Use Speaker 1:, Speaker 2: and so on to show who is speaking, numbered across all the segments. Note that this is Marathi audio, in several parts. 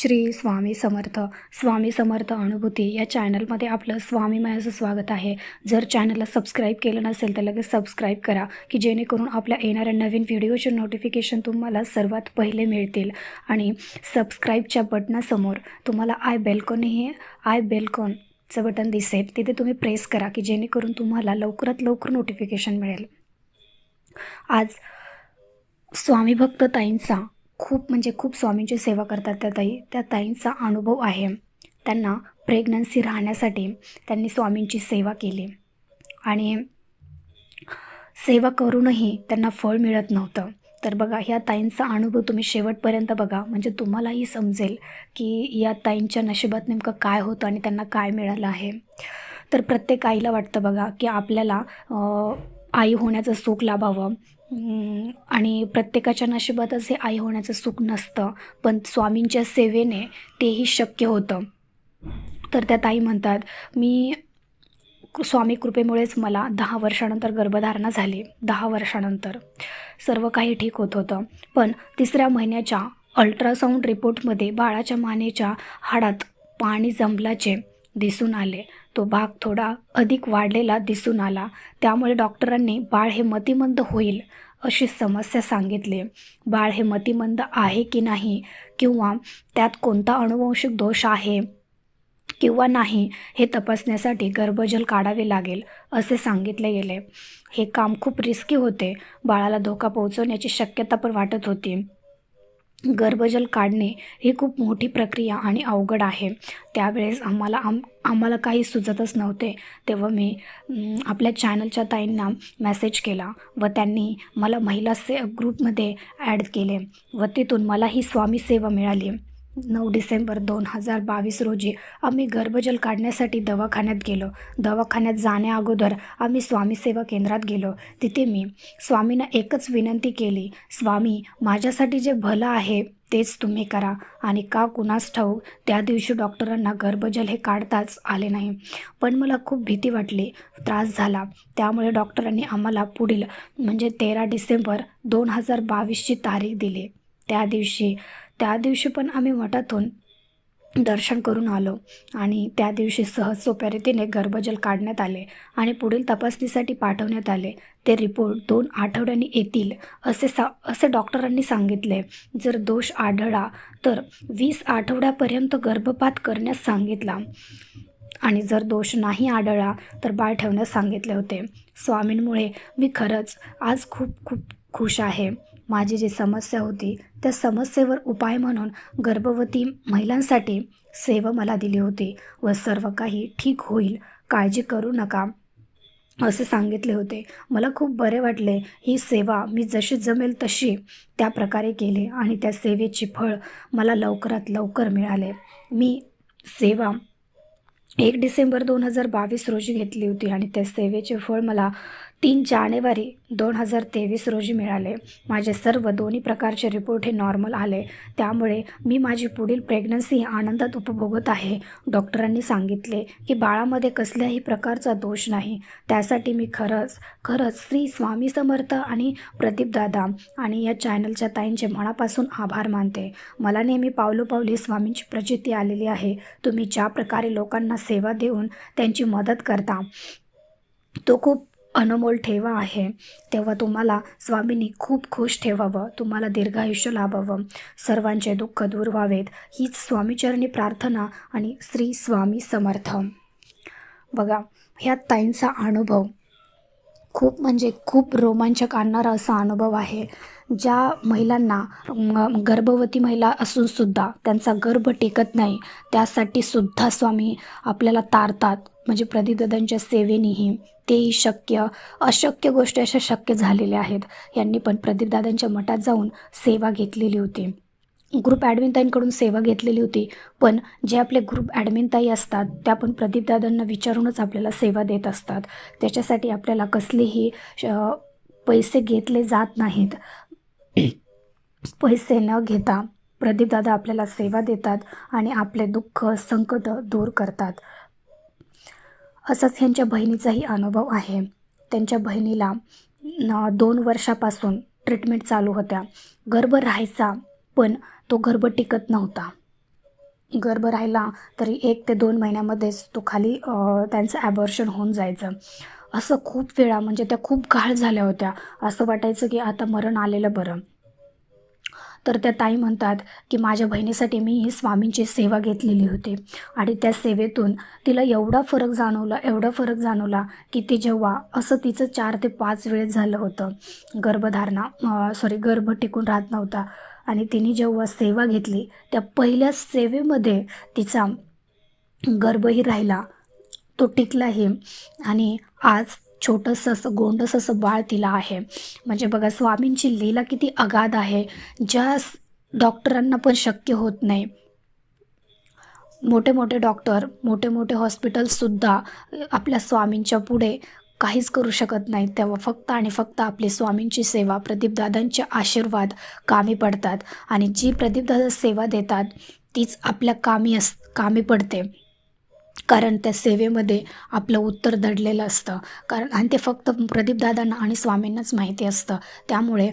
Speaker 1: श्री स्वामी समर्थ स्वामी समर्थ अनुभूती या चॅनलमध्ये आपलं स्वामीमयाचं स्वागत आहे. जर चॅनलला सबस्क्राईब केलं नसेल तर लगेच सबस्क्राईब करा की जेणेकरून आपल्या येणाऱ्या नवीन व्हिडिओचे नोटिफिकेशन तुम्हाला सर्वात पहिले मिळतील. आणि सबस्क्राईबच्या बटनासमोर तुम्हाला आय बेलकॉन हे आय बेलकॉनचं बटन दिसेल. तिथे तुम्ही प्रेस करा की जेणेकरून तुम्हाला लवकरात लवकर नोटिफिकेशन मिळेल. आज स्वामी भक्त ताईंचा खूप म्हणजे खूप स्वामींची सेवा करतात त्या ताई. त्या ताईंचा अनुभव आहे. त्यांना प्रेग्नन्सी राहण्यासाठी त्यांनी स्वामींची सेवा केली. आणि सेवा करूनही त्यांना फळ मिळत नव्हतं. तर बघा ह्या ताईंचा अनुभव तुम्ही शेवटपर्यंत बघा. म्हणजे तुम्हालाही समजेल की या ताईंच्या नशिबात नेमकं काय होतं आणि त्यांना काय मिळालं आहे. तर प्रत्येक आईला वाटतं बघा की आपल्याला आई होण्याचं सुख लाभावं. आणि प्रत्येकाच्या नशिबातच हे आई होण्याचं सुख नसतं पण स्वामींच्या सेवेने तेही शक्य होतं. तर त्या ताई म्हणतात मी स्वामी कृपेमुळेच मला दहा वर्षानंतर गर्भधारणा झाली दहा वर्षानंतर. सर्व काही ठीक होत होतं पण तिसऱ्या महिन्याच्या अल्ट्रासाऊंड रिपोर्टमध्ये बाळाच्या मानेच्या हाडात पाणी जमल्याचे दिसून आले. तो भाग थोडा अधिक वाढलेला दिसून आला. त्यामुळे डॉक्टरांनी बाळ हे मतिमंद होईल अशी समस्या सांगितली. बाळ हे मतिमंद आहे की नाही किंवा त्यात कोणता अनुवंशिक दोष आहे किंवा नाही हे तपासण्यासाठी गर्भजल काढावे लागेल असे सांगितले गेले. हे काम खूप रिस्की होते. बाळाला धोका पोहोचवण्याची शक्यता पण वाटत होती. गर्भजल काढणे ही खूप मोठी प्रक्रिया आणि अवघड आहे. त्यावेळेस आम्हाला आम आम्हाला काही सुचतच नव्हते. तेव्हा मी आपल्या चॅनलच्या ताईंना मेसेज केला व त्यांनी मला महिला से ग्रुपमध्ये ॲड केले व तिथून मला ही स्वामी सेवा मिळाली. नऊ डिसेंबर दोन हजार बावीस रोजी आम्ही गर्भजल काढण्यासाठी दवाखान्यात गेलो. दवाखान्यात जाण्याअगोदर आम्ही स्वामी सेवा केंद्रात गेलो. तिथे मी स्वामींना एकच विनंती केली स्वामी माझ्यासाठी जे भलं आहे तेच तुम्ही करा आणि का कुणास ठाऊक त्या दिवशी डॉक्टरांना गर्भजल हे काढताच आले नाही पण मला खूप भीती वाटली त्रास झाला. त्यामुळे डॉक्टरांनी आम्हाला पुढील म्हणजे तेरा डिसेंबर दोन हजार बावीसची तारीख दिली. त्या दिवशी त्या दिवशी पण आम्ही मठातून दर्शन करून आलो. आणि त्या दिवशी सहज सोप्या रीतीने गर्भजल काढण्यात आले आणि पुढील तपासणीसाठी पाठवण्यात आले. ते रिपोर्ट दोन आठवड्यांनी येतील असे सा असे डॉक्टरांनी सांगितले. जर दोष आढळला तर वीस आठवड्यापर्यंत गर्भपात करण्यास सांगितला. आणि जर दोष नाही आढळला तर बाळ ठेवण्यास सांगितले होते. स्वामींमुळे मी खरंच आज खूप खूप खुश आहे. माझी जी समस्या होती त्या समस्येवर उपाय म्हणून गर्भवती महिलांसाठी सेवा मला दिली होती व सर्व काही ठीक होईल काळजी करू नका असे सांगितले होते. मला खूप बरे वाटले. ही सेवा मी जशी जमेल तशी त्या प्रकारे केले आणि त्या सेवेची फळ मला लवकरात लवकर मिळाले. मी सेवा एक डिसेंबर दोन हजार बावीस रोजी घेतली होती आणि त्या सेवेचे फळ मला तीन जानेवारी दोन हजार तेवीस रोजी मिळाले. माझे सर्व दोन्ही प्रकारचे रिपोर्ट हे नॉर्मल आले. त्यामुळे मी माझी पुढील प्रेग्नन्सी आनंदात उपभोगत आहे डॉक्टरांनी सांगितले की बाळामध्ये कसल्याही प्रकारचा दोष नाही. त्यासाठी मी खरंच खरंच श्री स्वामी समर्थ आणि प्रदीपदादा आणि या चॅनलच्या ताईंचे मनापासून आभार मानते. मला नेहमी पावलोपावली स्वामींची प्रचिती आलेली आहे. तुम्ही ज्या प्रकारे लोकांना सेवा देऊन त्यांची मदत करता तो खूप अनमोल ठेवा आहे. तेव्हा तुम्हाला स्वामींनी खूप खुश ठेवावं तुम्हाला दीर्घायुष्य लाभावं. सर्वांचे दुःख दूर व्हावेत. हीच स्वामीचरणी प्रार्थना आणि श्री स्वामी समर्थ. बघा ह्या ताईंचा अनुभव. खूप म्हणजे खूप रोमांचक आणणारा असा अनुभव आहे. ज्या महिलांना गर्भवती महिला असूनसुद्धा त्यांचा गर्भ टेकत नाही त्यासाठी सुद्धा स्वामी आपल्याला तारतात. म्हणजे प्रदीपदादांच्या सेवेनेही तेही शक्य अशक्य गोष्टी अशा शक्य झालेल्या आहेत. यांनी पण प्रदीपदादांच्या मठात जाऊन सेवा घेतलेली होती. ग्रुप ॲडमिनताईंकडून सेवा घेतलेली होती. पण जे आपले ग्रुप ॲडमिनताई असतात त्या पण प्रदीपदादांना विचारूनच आपल्याला सेवा देत असतात. त्याच्यासाठी आपल्याला कसलेही श- पैसे घेतले जात नाहीत. पैसे न घेता प्रदीपदादा आपल्याला सेवा देतात आणि आपले दुःख संकट दूर करतात. असंच ह्यांच्या बहिणीचाही अनुभव आहे. त्यांच्या बहिणीला दोन वर्षापासून ट्रीटमेंट चालू होत्या. गर्भ राहायचा पण तो गर्भ टिकत नव्हता. गर्भ राहिला तरी एक ते दोन महिन्यामध्येच तो खाली त्यांचं ॲबॉर्शन होऊन जायचं. असं खूप वेळा म्हणजे त्या खूप घाळ झाल्या होत्या. असं वाटायचं की आता मरण आलेलं बरं. तर त्या ताई म्हणतात की माझ्या बहिणीसाठी मी ही स्वामींची सेवा घेतलेली होती. आणि त्या सेवेतून तिला एवढा फरक जाणवला एवढा फरक जाणवला की ती जेव्हा असं तिचं चार ते पाच वेळेस झालं होतं. गर्भधारणा सॉरी गर्भ टिकून राहत नव्हता. आणि तिने जेव्हा सेवा घेतली त्या पहिल्या सेवेमध्ये तिचा गर्भही राहिला. तो टिकलाही. आणि आज छोटंसं असं गोंडसं असं बाळ तिला आहे. म्हणजे बघा स्वामींची लीला किती अगाध आहे. ज्या डॉक्टरांना पण शक्य होत नाही. मोठे मोठे डॉक्टर मोठे मोठे हॉस्पिटल्ससुद्धा आपल्या स्वामींच्या पुढे काहीच करू शकत नाहीत. तेव्हा फक्त आणि फक्त आपली स्वामींची सेवा प्रदीपदादांचे आशीर्वाद कामी पडतात. आणि जी प्रदीपदादा सेवा देतात तीच आपल्या कामी अस कामी पडते. कारण त्या सेवेमध्ये आपलं उत्तर दडलेलं असतं. कारण आणि ते फक्त प्रदीपदादांना आणि स्वामींनाच माहिती असतं. त्यामुळे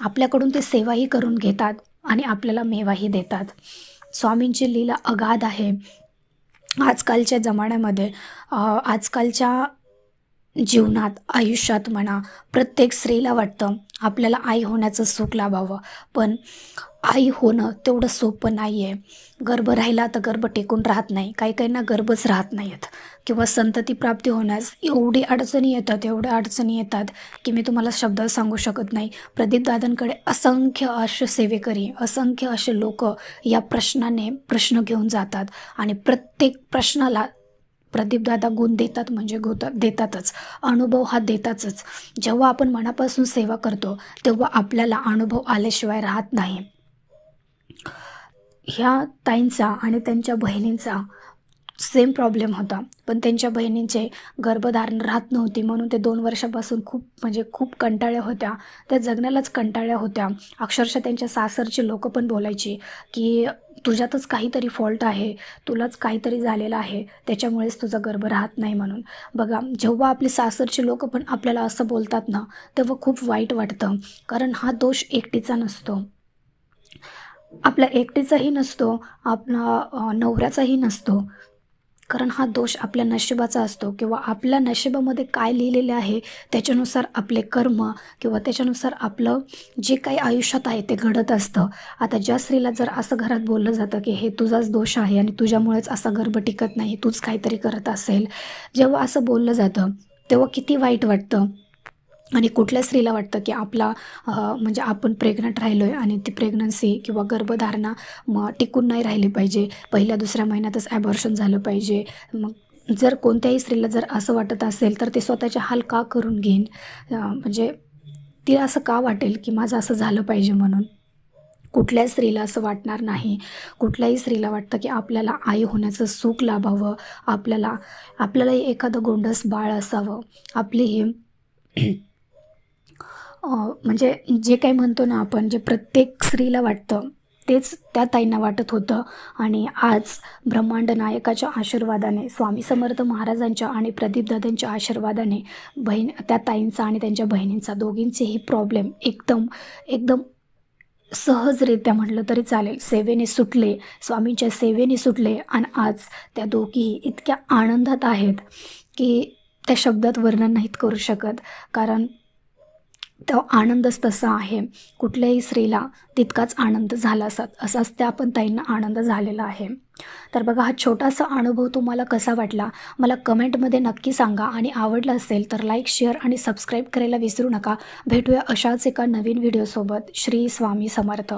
Speaker 1: आपल्याकडून ते सेवाही करून घेतात आणि आपल्याला मेवाही देतात. स्वामींची लीला अगाध आहे. आजकालच्या जमान्यामध्ये आजकालच्या जीवनात आयुष्यात म्हणा प्रत्येक स्त्रीला वाटतं आपल्याला आई होण्याचं सुख लाभावं. पण आई होणं तेवढं सोपं नाही आहे गर्भ राहिला तर गर्भ टेकून राहत नाही. काही काहींना गर्भच राहत नाही आहेत किंवा संतती प्राप्ती होण्यास एवढी अडचणी येतात एवढ्या अडचणी येतात की मी तुम्हाला शब्द सांगू शकत नाही. प्रदीपदादांकडे असंख्य असे सेवेकरी असंख्य असे लोक या प्रश्नाने प्रश्न घेऊन जातात. आणि प्रत्येक प्रश्नाला प्रदीपदादा गुण देतात म्हणजे गोता देतातच. अनुभव हा देतातच. जेव्हा आपण मनापासून सेवा करतो तेव्हा आपल्याला अनुभव आल्याशिवाय राहत नाही. ह्या ताईंचा आणि त्यांच्या बहिणींचा सेम प्रॉब्लेम होता. पण त्यांच्या बहिणींचे गर्भधारण राहत नव्हती म्हणून ते दोन वर्षापासून खूप म्हणजे खूप कंटाळ्या होत्या. त्या जगण्यालाच कंटाळ्या होत्या. अक्षरशः त्यांच्या सासरचे लोक पण बोलायची की तुझ्यातच काहीतरी फॉल्ट आहे. तुलाच काहीतरी झालेलं आहे. त्याच्यामुळेच तुझा गर्भ राहत नाही म्हणून. बघा जेव्हा आपली सासरचे लोक पण आपल्याला असं बोलतात ना तेव्हा खूप वाईट वाटतं. कारण हा दोष एकटीचा नसतो. आपला एकटीचाही नसतो आपला नवऱ्याचाही नसतो. कारण हा दोष आपल्या नशिबाचा असतो किंवा आपल्या नशिबामध्ये काय लिहिलेले आहे त्याच्यानुसार आपले कर्म किंवा त्याच्यानुसार आपलं जे काही आयुष्यात आहे ते घडत असतं. आता ज्या स्त्रीला जर असं घरात बोललं जातं की हे तुझाच दोष आहे आणि तुझ्यामुळेच असा गर्भ टिकत नाही तूच काहीतरी करत असेल. जेव्हा असं बोललं जातं तेव्हा किती वाईट वाटतं? आणि कुठल्या स्त्रीला वाटतं की आपला म्हणजे आपण प्रेग्नंट राहिलो आहे आणि ती प्रेग्नन्सी किंवा गर्भधारणा मग टिकून नाही राहिली पाहिजे. पहिल्या दुसऱ्या महिन्यातच ॲबॉर्शन झालं पाहिजे. मग जर कोणत्याही स्त्रीला जर असं वाटत असेल तर ते स्वतःच्या हाल का करून घेईन? म्हणजे तिला असं का वाटेल की माझं असं झालं पाहिजे म्हणून? कुठल्या स्त्रीला असं वाटणार नाही? कुठल्याही स्त्रीला वाटतं की आपल्याला आई होण्याचं सुख लाभावं आपल्याला आपल्यालाही एखादं गोंडस बाळ असावं. आपली ही म्हणजे जे काही म्हणतो ना आपण जे प्रत्येक स्त्रीला वाटतं तेच त्या ताईंना वाटत होतं. आणि आज ब्रह्मांड नायकाच्या आशीर्वादाने स्वामी समर्थ महाराजांच्या आणि प्रदीपदादांच्या आशीर्वादाने बहीण त्या ताईंचा आणि त्यांच्या बहिणींचा दोघींचेही प्रॉब्लेम एकदम एकदम सहजरित्या म्हटलं तरी चालेल. सेवेने सुटले स्वामींच्या सेवेने सुटले आणि आज त्या दोघीही इतक्या आनंदात आहेत की त्या शब्दात वर्णन नाहीत करू शकत. कारण तो आनंदच तसा आहे. कुठल्याही स्त्रीला तितकाच आनंद झाला असत असाच त्या पण ताईंना आनंद झालेला आहे. तर बघा हा छोटासा अनुभव तुम्हाला कसा वाटला? मला कमेंटमध्ये नक्की सांगा. आणि आवडला असेल तर लाईक शेअर आणि सबस्क्राईब करायला विसरू नका. भेटूया अशाच एका नवीन व्हिडिओसोबत. श्री स्वामी समर्थ.